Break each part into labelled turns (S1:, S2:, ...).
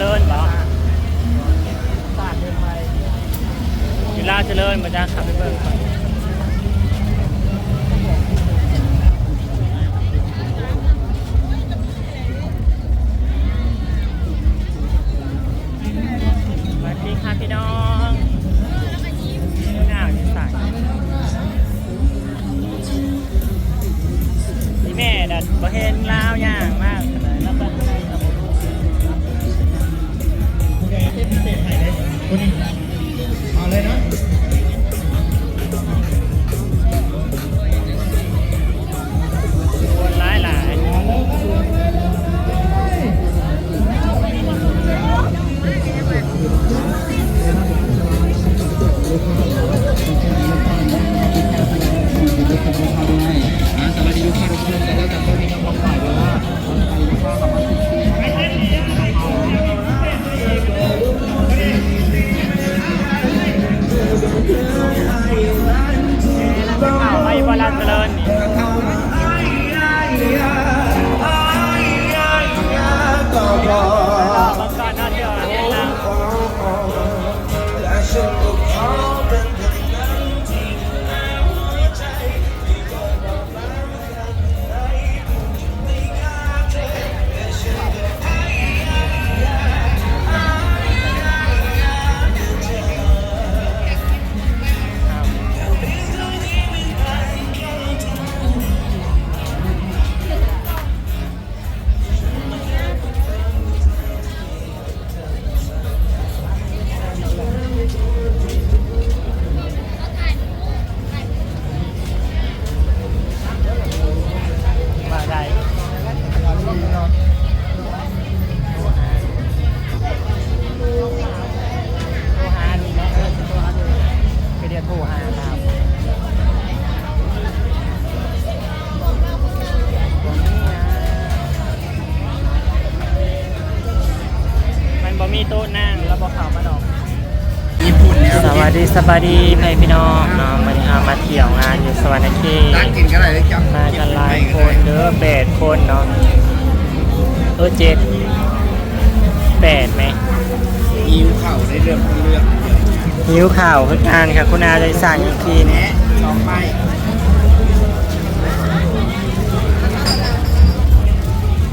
S1: เริญปะจุฬาเจริญมาจ้าขับไปเบิ่งก่ มีโต๊ะนั่งแล้วบ่เข้ามาดอก
S2: ญี่ปุ่นเนี่ย
S1: สวัสดีสวัสดีเพี่อนพี่น้องเนาะวันนี้เรามาเที่ยวงานอยู่สวรรณเข
S2: ร้าน
S1: ต
S2: กินก็ได้เลยครับ
S1: มากันหลายคนเด้อแปดคนเนาะเออเจ็ดแปดไหม
S2: ยิ้วเข่าได้เรื่องเรื่อง
S1: หิวข่าวคือการค่ะคุณอาได้สั่งอีกทีนี่
S2: แนะสองไม้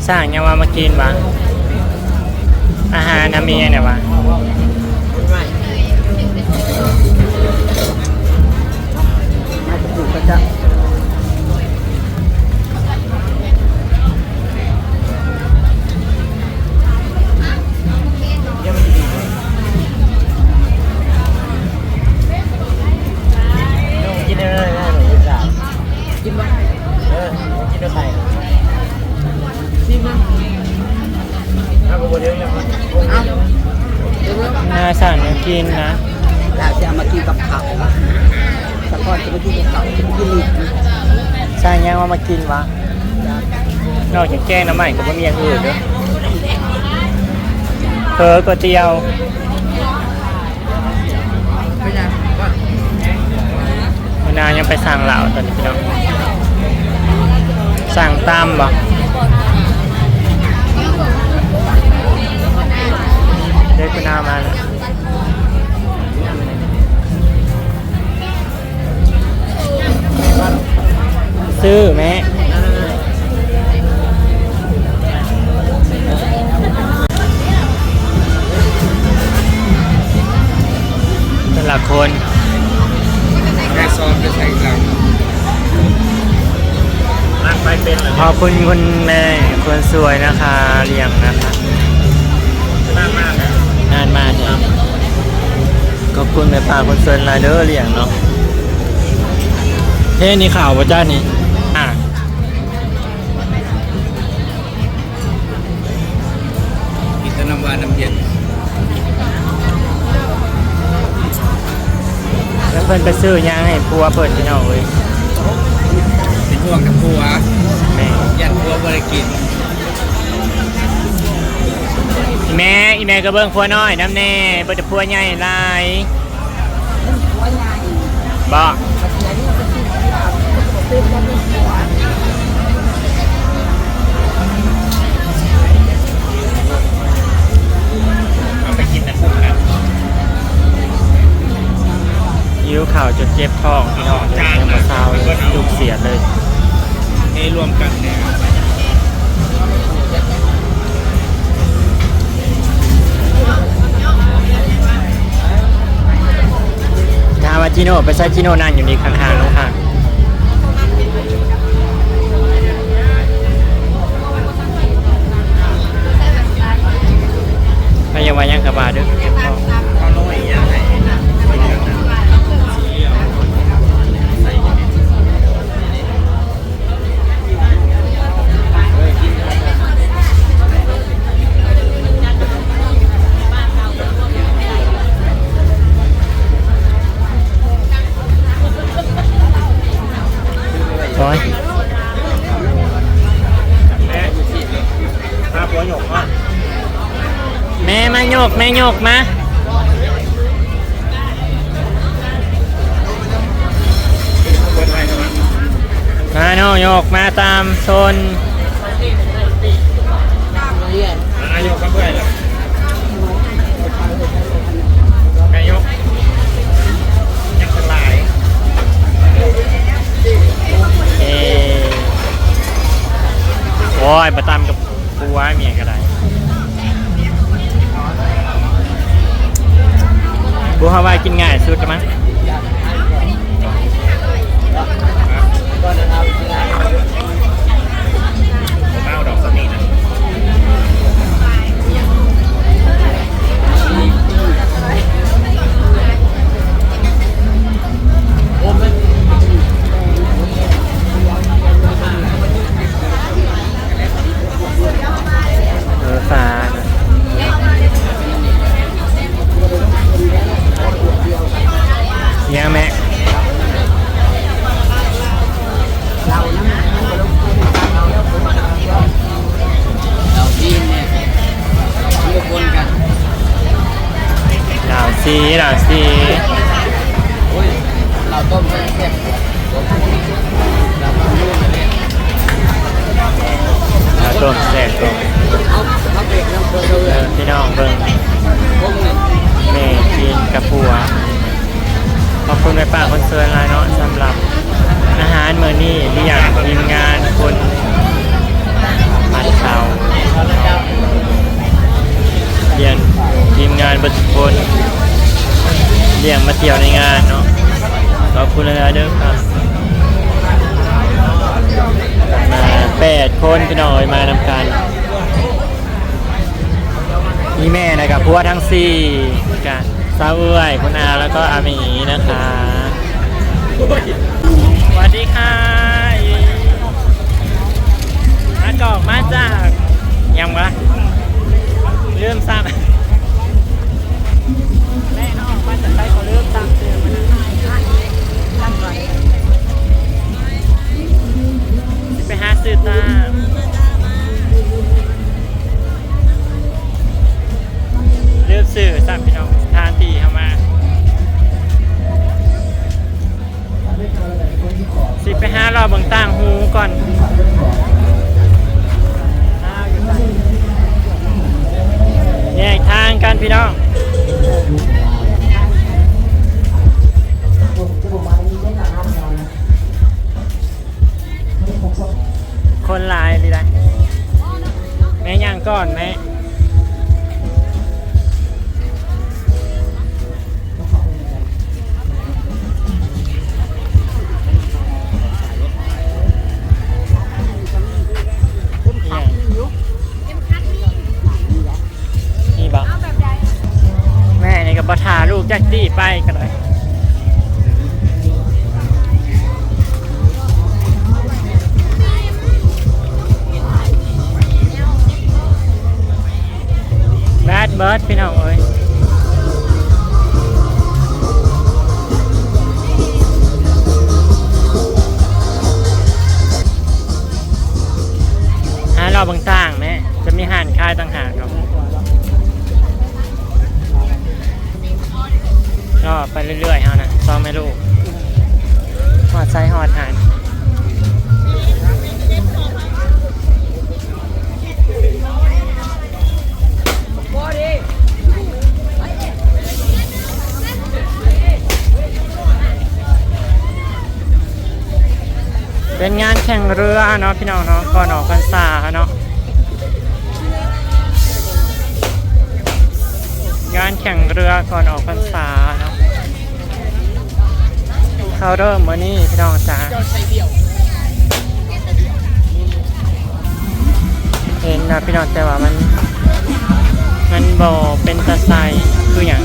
S1: สั่งยังว่ามากินวะ อาหารนะมีเนี่ยวะ
S2: มาปลูกก็จะ
S1: กินเลยได้หรือเปล่ากินไหมเออกินด้ กินนะ
S2: แล้วจะเอามากินกับข้าวสะพอนจะมากินกับข้าวจะมากินลิ้น
S1: สั่งยังว่ามากินวะนอกจากแกงน้ำใหม่ก็ไม่มีอย่างอื่นด้วยเผลอก๋วยเตี๋ยว
S2: ไม่ใช่ว่า
S1: คุณอายังไปสั่งเหล่าตอนนี้พี่น้องสั่งตามบ่เด็กคุณอามาแล้ว ซื้อแม่แต่ละคน
S2: แม่ซอนไปใส่กลาง
S1: ขอบคุณคุณแม่คนสวยนะคะเลี้ยงนะคะนานมากนานมากเนี่ยขอบคุณแม่ป่าคนสวยลายเด้อเลี้ยงเนาะเฮ้นี่ข่าวว่าจ้านี่อะ
S2: กิน เพิ่
S1: นไปซื้อยางให้ปัวเปิดพี่น้องเว้ย
S2: เป็นห่วงกับผัว
S1: แม่
S2: ยันผัวบริกิน
S1: อีแม่อีแม่ก็เบิ่งพัวน้อยน้ำแน่เบิ่งแต่พัวใหญ่หลายบ่เอ ข่าวจนเจ็บท้องพี่น้องเลยยังมาเศร้าเลยลูกเสียเลย
S2: เทรวมกันเนี่ย
S1: ถามว่าจิโน่ไปใช้จิโน่นั่งอยู่นี่ข้างๆน้องค่ะพยาว่ายังกระบาดด้อเจ็บท้อง
S2: ข้าวย พาผัวหยกอะ
S1: แม่มาโยกแม่โยกมา
S2: มา
S1: โนโยกมาตามโซน
S2: นายกก็เพื่อนแล้ยกยังสลาย
S1: เออโอ้ยประตามกับ ว่าเมียก็ได้ปูฮาวายกินง่ายสุดละมั้ง
S2: ดา
S1: วซีดาวซี
S3: โอ้ยเราต้มกันแซ่บเราต้มเราต้มนู่นนั่นเนี่ย
S1: ดาต้มแซ่บต้ม
S3: เอาเอาเบรกน้ำเกลื
S1: อพี่น้องเบิ่ง
S3: ต้มหนึ่ง
S1: แม่กินกับปัวขอบคุณแม่ป้าคนสวยหลายเนาะสำหรับอาหารมื้อนี้ที่อยากทีมงานคนปัดเตาเรียนทีมงานบัตรคน เรียงมาเที่ยวในงานเนาะขอบคุณเลยนะเด้อครับมาแปดคนพี่น้องเอ้ยมานำกันมีแม่นะครับพัวทั้งสี่กันสาวเอ้ยคุณอาแล้วก็อามีนะคะสวัสดีค่ะ สิไปหารอบเบางต่างหูก่อนแยกทางกันพี่น้องคนลายดีได้แม่ย่างก่อนแม่ กจักดีไปกันเลยแบดเบิร์ดพี่น้องเอ้ยหารอบางต่างแม่จะมีห่านค่ายต่างหากครับ ก็ไปเรื่อยๆเอนะซ้อมไม่ลูกหอดไซหอดหานเป็นงานแข่งเรือเนาะพี่น้องเนาะก่อนออกพรรษาเนาะงานแข่งเรือก่อนออกพรรษาเนาะ เขาเริ่มวันนี้พี่น้องจ้าเห็นนะพี่น้องแต่ว่ามัน มันบอเป็นตะไซคืออย่าง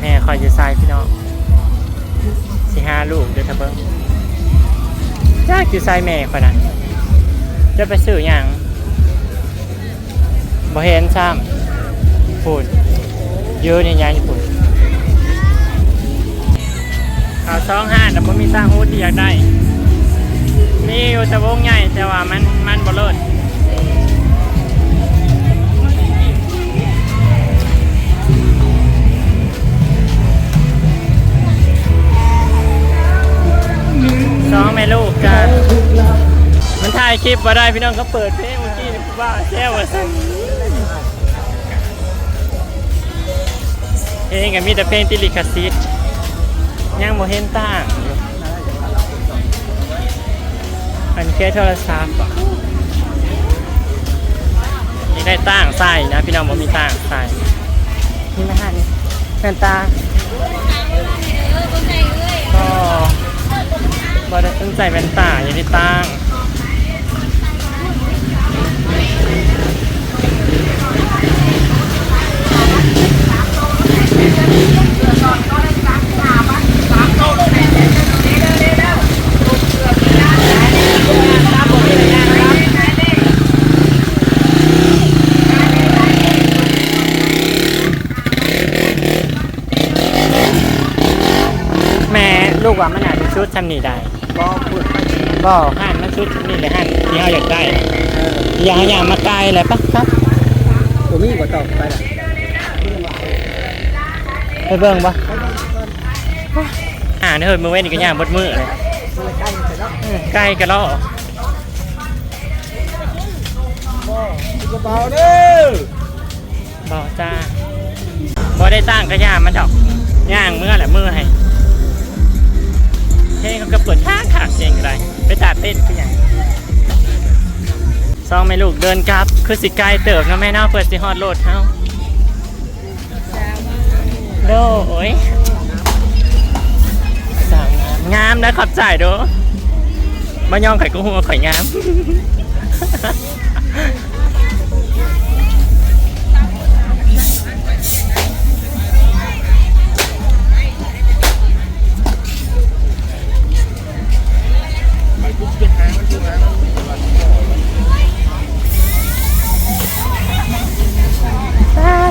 S1: แม่คอยอยู่ไซพี่น้องสิห้าลูกเดี๋ยวทะเบิ้งยากอยู่ไซแม่คอยนจะไปซื้ออย่างบ่เห็นซ้ำพูดเยอะนี่ยังญี่ปุ่น ข่าซองห้าแต่ผมมีสร้างฮูดที่อยากได้ มีอยู่แต่วงใหญ่แต่ว่ามันมันบ่เลิศสองแม่ลูกจ้ามันถ่ายคลิปมาได้พี่น้องก็เปิดเพลงเมื่อกี้นี่ว่าแซ่ว่าสั่นเพลงก็มีแต่เพลงติลิขสิทธิ์ ยังบ่เห็นต่างอันแค่โทรศัพท์อะนี่ได้ต่างใส่นะพี่น้องบ่มีต่างใส่นี่นะฮะนี่แว่นตาก็บได้ตั้งใจเป็นตาอย่างที่ต่างแม่ลูกว่ามันอาจจะชุดทำ นี่ได้
S3: ก็พูด
S1: บ่ห่านมันชุดทำนี่เลยห่านที่เราอยากได้อย่างอย่างมาไกลเลยปะครับ
S3: ผมมีกว่าต่อไปละ
S1: ไปเบิ่งปะอ่าเฮ้ยมือเว้นอีกอย่างบดมือเลยอืมใกล้กันแล้ว
S3: กระเป๋าเด้อ
S1: บ่จ้าบ่ได้ตั้งกระยามันดอกย่างเมื่อแหละมือให้ เพลงเขาก็เปิดข้างขาดเองก็ได้ไปตัดเต้นคืออย่างซองไม่ลูกเดินกลับ คือสิไกลเติบนะแม่เนาะเปิดสิฮอดโลดเฮาโดโอ้ยสาวงามงามนะขอบใจเด้อมายองไข่กุ้งหัวข่งาม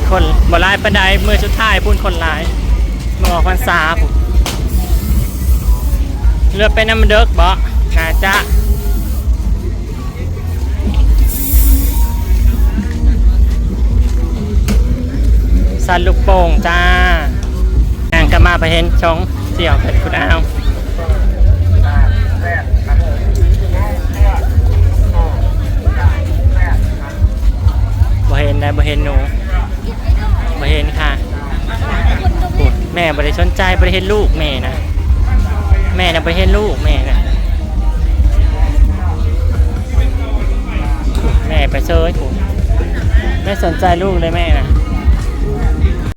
S1: คนบ่ร้ายปานใดมือสุดท้ายพูนคนร้ายมออกพรรษาผมเรือเป็นน้ำเด็กบ่น่าจะสันลูกโป่งจ้านางก็มาไปเห็นชงเสี่ยวเป็นคุณอ้าว ได้บ่เห็นหนูบ่เห็นค่ะโอ้แม่บ่ได้สนใจบ่ได้เห็นลูกแม่นะแม่นะบ่เห็นลูกแม่นะแม่ไปเซยโอ้ไม่สนใจลูกเลยแม่นะ